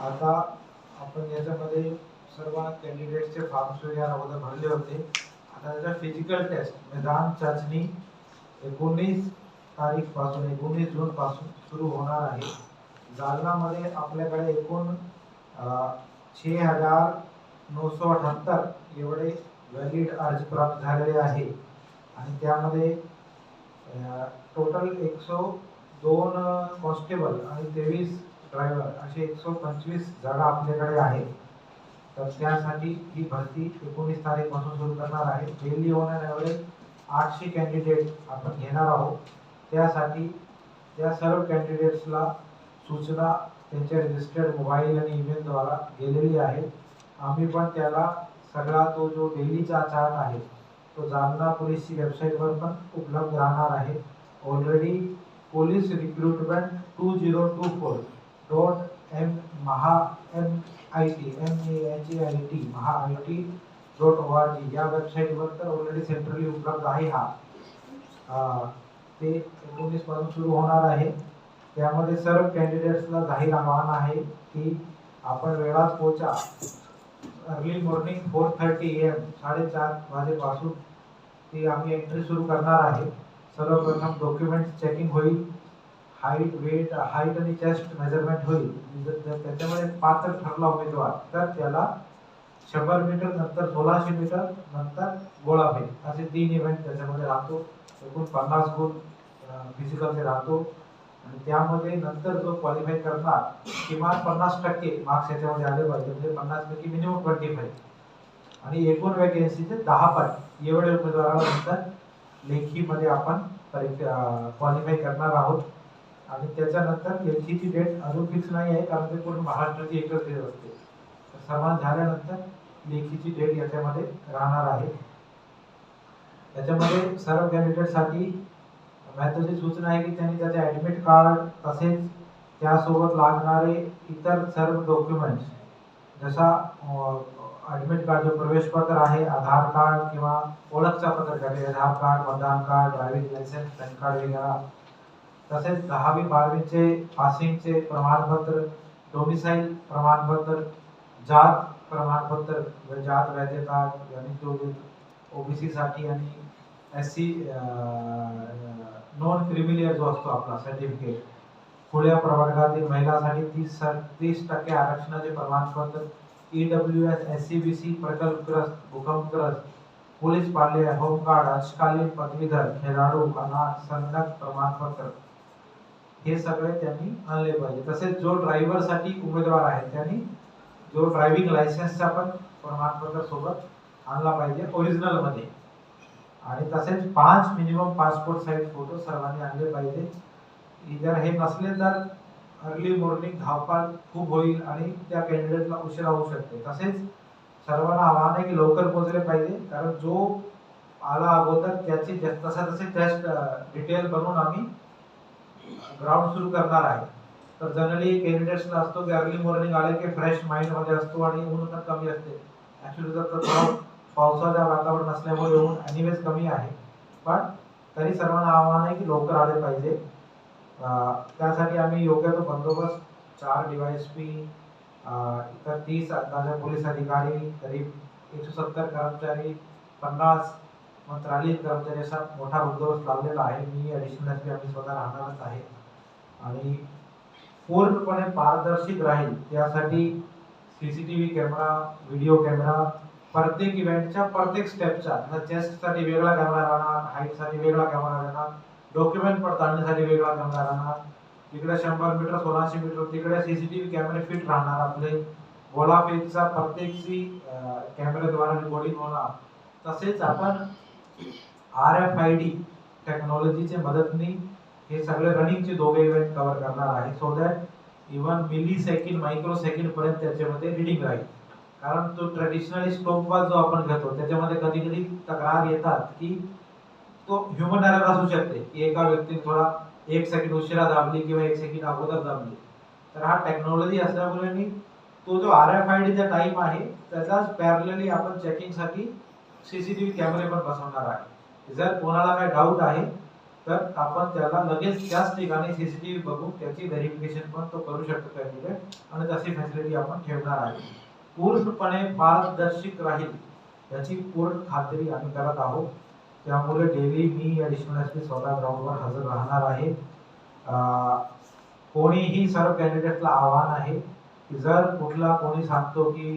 आता आपण याच्यामध्ये सर्व कॅन्डिडेटचे फॉर्म्स वगैरे अगोदर भरले होते. आता त्याचा फिजिकल टेस्ट निदान चाचणी एकोणीस तारीखपासून एकोणीस जून पासून सुरू होणार आहे. जालनामध्ये आपल्याकडे एकूण छे हजार नऊशे अठ्याहत्तर एवढे व्हॅलिड अर्ज प्राप्त झालेले आहे. आणि त्यामध्ये टोटल एकशे दोन कॉन्स्टेबल आणि तेवीस ड्रायव्हर असे एकशे पंचवीस जागा आपल्याकडे आहेत. तर त्यासाठी ही भरती एकोणीस तारीखपासून सुरू करणार आहे. डेली ऑन ॲव्हरेज आठशे कॅन्डिडेट आपण घेणार आहोत. त्यासाठी त्या सर्व कॅन्डिडेट्सला सूचना त्यांच्या रजिस्टर्ड मोबाईल आणि ईमेलद्वारा गेलेली आहे. आम्ही पण त्याला सगळा तो जो डेलीचा चार्ट आहे तो जालना पोलीसची वेबसाईटवर पण उपलब्ध राहणार आहे. Already police recruitment two zero two four dot M Maha M I T M A H A I T Maha I T dot O R G. या वेबसाईटवर तर ऑलरेडी सेंट्रली उपलब्ध आहे हा. ते एकोणीसपासून सुरू होणार आहे. त्यामध्ये सर्व कॅन्डिडेट्सला जाहीर आव्हान आहे की आपण वेळात पोचा. Early morning four thirty M साडेचार वाजेपासून ती आम्ही एंट्री सुरू करणार आहे. सर्वप्रथम डॉक्युमेंट चेकिंग होईल. हाईट वेट हाईट आणि चेस्ट मेजरमेंट होईल. जर त्याच्यामध्ये पात्र ठरला उमेदवार. तर त्याला शंभर मीटर नंतर सोळाशे मीटर नंतर गोळा फेक असे तीन इव्हेंट त्याच्यामध्ये राहतो. एकूण पन्नास गुण फिजिकलचे राहतो. आणि त्यामध्ये नंतर जो क्वालिफाय करणार किमान पन्नास टक्के मार्क्स याच्यामध्ये आले पाहिजे. म्हणजे पन्नास पैकी मिनिमम ट्वेंटी फाईव्ह आणि एकूण वॅकेन्सीचे दहा पट. एवढे उमेदवाराला नंतर लेखीमध्ये आपण परीक्षा क्वालिफाय करणार आहोत. आणि त्याच्यानंतर लेखीची डेट अजून फिक्स नाही आहे कारण ते पूर्ण महाराष्ट्राची एकच डेट असते. तर समान झाल्यानंतर लेखीची डेट याच्यामध्ये राहणार आहे. त्याच्यामध्ये सर्व कॅन्डिडेटसाठी महत्वाची सूचना आहे की त्यांनी त्याचे ॲडमिट कार्ड तसेच त्यासोबत लागणारे इतर सर्व डॉक्युमेंट्स जसा ॲडमिट कार्ड जो प्रवेशपत्र आहे आधार कार्ड किंवा ओळखचा पत्र आधार कार्ड मतदान card driving licence PAN card वगैरे तसेच दहावी बारावीचे पासिंगचे प्रमाणपत्र डोमिसाईल प्रमाणपत्र जात प्रमाणपत्र जात वैधता आणि ओबीसीसाठी आणि एस सी नॉन क्रिमिलियर जो असतो आपला सर्टिफिकेट खुल्या प्रवर्गातील महिलांसाठी तीस तीस टक्के आरक्षणाचे प्रमाणपत्र E W S S C B C प्रकल्पग्रस्त भूकंपग्रस्त पोलीस पाल्य होमगार्ड अंशकालीन पदवीधर खेळाडू अनाथ संगणक प्रमाणपत्र. हे सगळे त्यांनी आणले पाहिजे. तसेच जो ड्रायव्हरसाठी उमेदवार आहे त्यांनी जो ड्रायव्हिंग लायसन्सचा पण प्रमाणपत्र सोबत आणला पाहिजे ओरिजिनलमध्ये आणि तसेच पाच मिनिमम पासपोर्ट साईज फोटो सर्वांनी आणले पाहिजे. जर हे नसले तर अर्ली मॉर्निंग धावपाल खूप होईल आणि त्या कॅन्डिडेटला उशिरा होऊ शकते. तसेच सर्वांना आव्हान आहे की लवकर पोहोचले पाहिजे. कारण जो आला अगोदर त्याची जस- तसा तसे टेस्ट डिटेल बनवून आम्ही ग्राउंड सुरू करणार आहे. तर जनरली कॅन्डिडेट्सला असतो की अर्ली मॉर्निंग आले की फ्रेश माइंडमध्ये असतो आणि ऊन पण कमी असते. ॲक्च्युली जर तर थोडं पावसाचं वातावरण असल्यामुळे ऊन अनिवेज कमी आहे. पण तरी सर्वांना आव्हान आहे की लवकर आले पाहिजे. त्यासाठी आम्ही योग्य तो बंदोबस्त चार डीवायएसपी इतर तीस अंदाजे पोलीस अधिकारी करीब एकशे सत्तर कर्मचारी पन्नास मंत्रालयीन कर्मचारी असा मोठा बंदोबस्त लावलेला आहे. मी ॲडिशनल एस आम्ही स्वतः राहणारच आहे. आणि पूर्णपणे पारदर्शक राहील. त्यासाठी C C T V camera video camera प्रत्येक इव्हेंटच्या प्रत्येक स्टेपच्या चेस्टसाठी वेगळा कॅमेरा राहणार हाईटसाठी वेगळा कॅमेरा राहणार डॉक्युमेंट पडताळणीसाठी वेगळा कॅमेरा राहणार. इकडे शंभर मीटर सोळाशे मीटर तिकडे सी सी टी व्ही कॅमेरे फिट राहणार आपले गोलाफेकचा प्रत्येकची कॅमेऱ्याद्वारे रिकॉर्डिंग होणार. तसेच आपण आर एफ आय डी टेक्नॉलॉजीच्या मदतीने हे सगळे रनिंगचे दोघे इव्हेंट कव्हर करणार आहे so that even millisecond microsecond पर्यंत त्याच्यामध्ये रिडिंग राहील. कारण तो ट्रेडिशनली स्टॉपवॉच जो आपण घेतो त्याच्यामध्ये कधी कधी तक्रार येतात की तो ह्युमन एरर असू शकते. की एका व्यक्तीने थोडा एक सेकंड उशिरा दाबली किंवा एक सेकंड अगोदर दाबली. तर हा टेक्नॉलॉजी असल्यामुळे तो जो आर एफ आय डीचा टाइम आहे त्याचाच पॅरलली आपण चेकिंगसाठी सीसीटीव्ही कॅमेरे पण बसवणार आहे. जर कोणाला काही डाऊट आहे तर आपण त्याला लगेच त्याच ठिकाणी सीसीटीव्ही बघून त्याची व्हेरिफिकेशन पण तो करू शकतो कॅन्डिडेट आणि तशी फॅसिलिटी आपण ठेवणार आहे. पूर्णपणे पारदर्शक राहील याची पूर्ण खात्री आम्ही करत आहोत. त्यामुळे डेली मी ॲडिशनल एस पी स्वतः ग्राउंडवर हजर राहणार आहे. कोणीही सर्व कॅन्डिडेटला आव्हान आहे की जर कुठला कोणी सांगतो की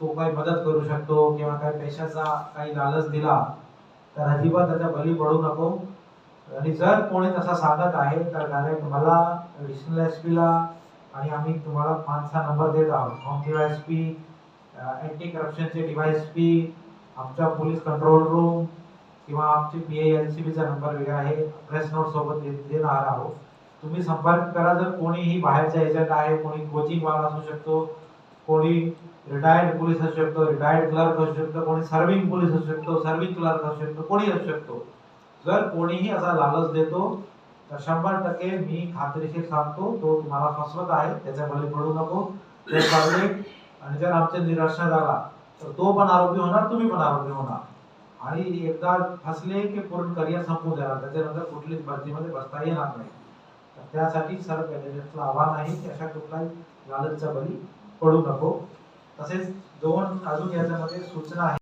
तो काही मदत करू शकतो किंवा काही पैशाचा काही लालच दिला तर अजिबात त्याच्या बली पडू नको. आणि जर कोणी तसा सांगत आहे तर डायरेक्ट मला एडिशनल एस पीला आणि आम्ही तुम्हाला पाचचा नंबर देत आहोत. होम एस पी अँटी करप्शनचे डिवाइस पी आमच्या पोलीस कंट्रोल रूम किंवा आमचे पी ए एल सी बीचा नंबर वेगळा आहे. प्रेस नोट सोबत देणार आहोत. तुम्ही संपर्क करा जर कोणीही बाहेरचा एजंट आहे कोणी कोचिंग वाला असू शकतो कोणी रिटायर्ड पोलीस असू शकतो रिटायर्ड क्लर्क असू शकतो कोणी सर्विंग पोलीस असू शकतो सर्विंग क्लर्क असू शकतो कोणी असू शकतो. जर कोणीही असा लालच देतो तर शंभर टक्के मी खात्रीशीर सांगतो तो तुम्हाला फसवत आहे त्याच्या बळी पडू नको. ते पब्लिक आणि जर आमच्या निराशा झाला तर तो पण आरोपी होणार तुम्ही पण आरोपी होणार. आणि एकदा फसले की पूर्ण करिअर संपून जाणार त्याच्यानंतर कुठलीच भरतीमध्ये बसता येणार नाही. तर त्यासाठी सर्व कॅन्डिडेटला आव्हान आहे की अशा कुठलाही लालचचा बळी पडू नको. तसेच दोन अजून याच्यामध्ये सूचना आहे